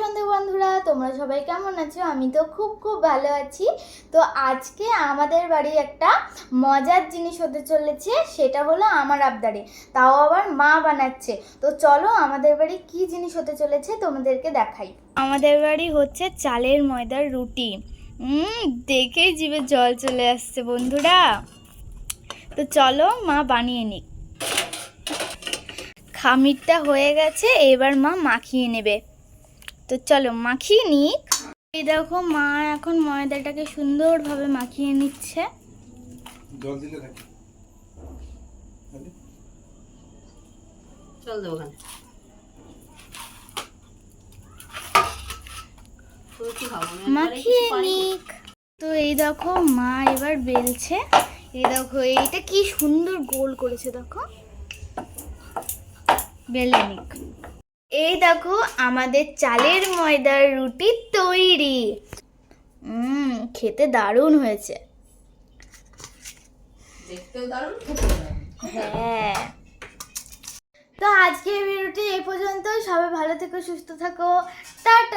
সন্ধে বন্ধুরা, তোমরা সবাই কেমন আছো? আমি তো খুব খুব ভালো আছি। তো আজকে আমাদের বাড়ি একটা মজার জিনিস হতে চলেছে, সেটা হলো আমার আবদারে। তাও আবার মা বানাচ্ছে। তো চলো আমাদের বাড়ি কি জিনিস হতে চলেছে তোমাদেরকে দেখাই। আমাদের বাড়ি হচ্ছে চালের ময়দার রুটি। দেখেই জিভে জল চলে আসছে বন্ধুরা। তো চলো মা বানিয়ে নিক। খামিরটা হয়ে গেছে, এবার মা মাখিয়ে নেবে। তো চলো মাখিয়ে নিক। এই দেখো মা এখন ময়দাটাকে সুন্দরভাবে মাখিয়ে নিচ্ছে। জল দিলে চল দেবো ওখানে। মাখিয়ে নিক। তো এই দেখো মা এবার বেলছে। এই দেখো এইটা কি সুন্দর গোল করেছে দেখো। বেলে নিক। এই দেখো আমাদের চালের ময়দার রুটি তৈরি। হুম খেতে দারুণ হয়েছে। হ্যাঁ। তো আজকে ভিডিওটি এই পর্যন্ত সবাই ভালো থেকো সুস্থ থাকো। টাটা।